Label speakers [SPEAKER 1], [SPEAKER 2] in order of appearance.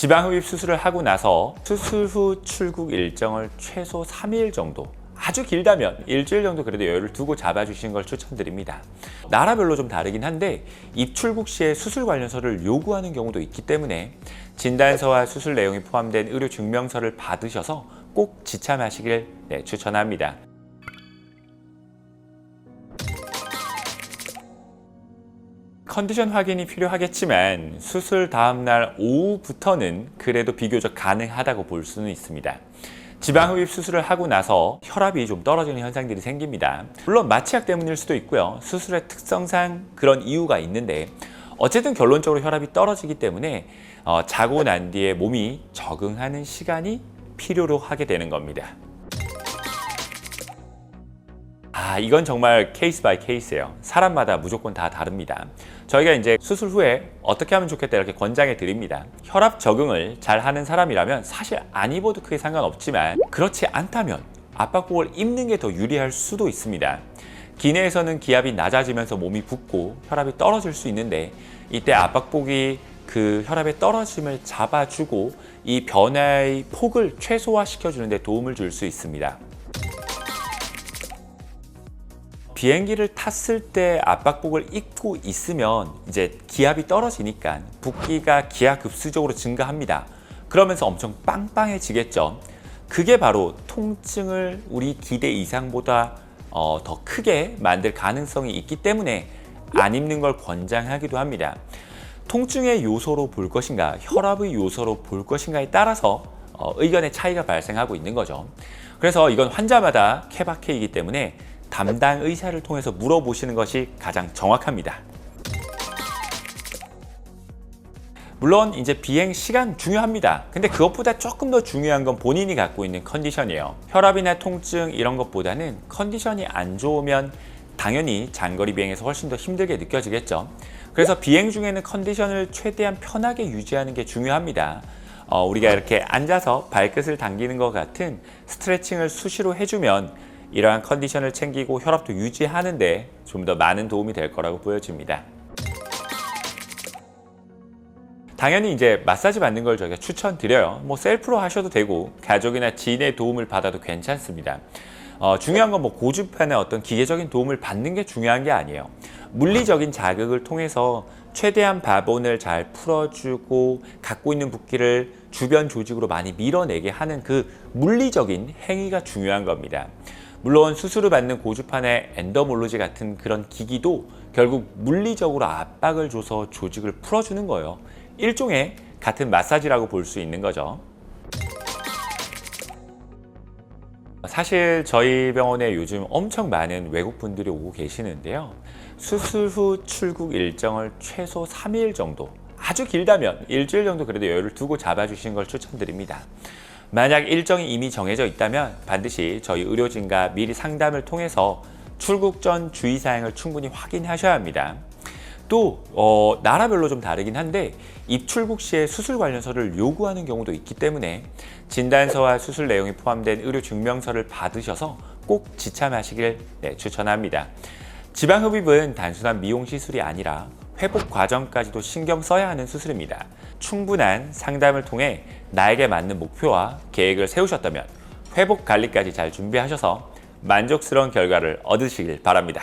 [SPEAKER 1] 지방흡입 수술을 하고 나서 수술 후 출국 일정을 최소 3일 정도 아주 길다면 일주일 정도 그래도 여유를 두고 잡아주시는 걸 추천드립니다. 나라별로 좀 다르긴 한데 입출국 시에 수술 관련서를 요구하는 경우도 있기 때문에 진단서와 수술 내용이 포함된 의료 증명서를 받으셔서 꼭 지참하시길 네, 추천합니다. 컨디션 확인이 필요하겠지만 수술 다음 날 오후부터는 그래도 비교적 가능하다고 볼 수는 있습니다. 지방 흡입 수술을 하고 나서 혈압이 좀 떨어지는 현상들이 생깁니다. 물론 마취약 때문일 수도 있고요. 수술의 특성상 그런 이유가 있는데 어쨌든 결론적으로 혈압이 떨어지기 때문에 어, 자고 난 뒤에 몸이 적응하는 시간이 필요로 하게 되는 겁니다. 아, 이건 정말 케이스 바이 케이스예요. 사람마다 무조건 다 다릅니다. 저희가 이제 수술 후에 어떻게 하면 좋겠다 이렇게 권장해 드립니다. 혈압 적응을 잘 하는 사람이라면 사실 안 입어도 크게 상관없지만 그렇지 않다면 압박복을 입는 게 더 유리할 수도 있습니다. 기내에서는 기압이 낮아지면서 몸이 붓고 혈압이 떨어질 수 있는데 이때 압박복이 그 혈압의 떨어짐을 잡아주고 이 변화의 폭을 최소화시켜 주는 데 도움을 줄 수 있습니다. 비행기를 탔을 때 압박복을 입고 있으면 이제 기압이 떨어지니까 붓기가 기하급수적으로 증가합니다. 그러면서 엄청 빵빵해지겠죠. 그게 바로 통증을 우리 기대 이상보다 어, 더 크게 만들 가능성이 있기 때문에 안 입는 걸 권장하기도 합니다. 통증의 요소로 볼 것인가, 혈압의 요소로 볼 것인가에 따라서 어, 의견의 차이가 발생하고 있는 거죠. 그래서 이건 환자마다 케바케이기 때문에 담당 의사를 통해서 물어보시는 것이 가장 정확합니다. 물론 이제 비행 시간 중요합니다. 근데 그것보다 조금 더 중요한 건 본인이 갖고 있는 컨디션이에요. 혈압이나 통증 이런 것보다는 컨디션이 안 좋으면 당연히 장거리 비행에서 훨씬 더 힘들게 느껴지겠죠. 그래서 비행 중에는 컨디션을 최대한 편하게 유지하는 게 중요합니다. 어, 우리가 이렇게 앉아서 발끝을 당기는 것 같은 스트레칭을 수시로 해주면 이러한 컨디션을 챙기고 혈압도 유지하는데 좀 더 많은 도움이 될 거라고 보여집니다. 당연히 이제 마사지 받는 걸 저희가 추천드려요. 뭐 셀프로 하셔도 되고 가족이나 지인의 도움을 받아도 괜찮습니다. 어, 중요한 건 뭐 고주파나 어떤 기계적인 도움을 받는 게 중요한 게 아니에요. 물리적인 자극을 통해서 최대한 바본을 잘 풀어주고 갖고 있는 붓기를 주변 조직으로 많이 밀어내게 하는 그 물리적인 행위가 중요한 겁니다. 물론 수술을 받는 고주판의 엔더몰로지 같은 그런 기기도 결국 물리적으로 압박을 줘서 조직을 풀어주는 거예요. 일종의 같은 마사지라고 볼 수 있는 거죠. 사실 저희 병원에 요즘 엄청 많은 외국 분들이 오고 계시는데요. 수술 후 출국 일정을 최소 3일 정도, 아주 길다면 일주일 정도 그래도 여유를 두고 잡아주시는 걸 추천드립니다. 만약 일정이 이미 정해져 있다면 반드시 저희 의료진과 미리 상담을 통해서 출국 전 주의사항을 충분히 확인하셔야 합니다. 또 어, 나라별로 좀 다르긴 한데 입출국 시에 수술 관련서를 요구하는 경우도 있기 때문에 진단서와 수술 내용이 포함된 의료 증명서를 받으셔서 꼭 지참하시길 네, 추천합니다. 지방 흡입은 단순한 미용 시술이 아니라 회복 과정까지도 신경 써야 하는 수술입니다. 충분한 상담을 통해 나에게 맞는 목표와 계획을 세우셨다면 회복 관리까지 잘 준비하셔서 만족스러운 결과를 얻으시길 바랍니다.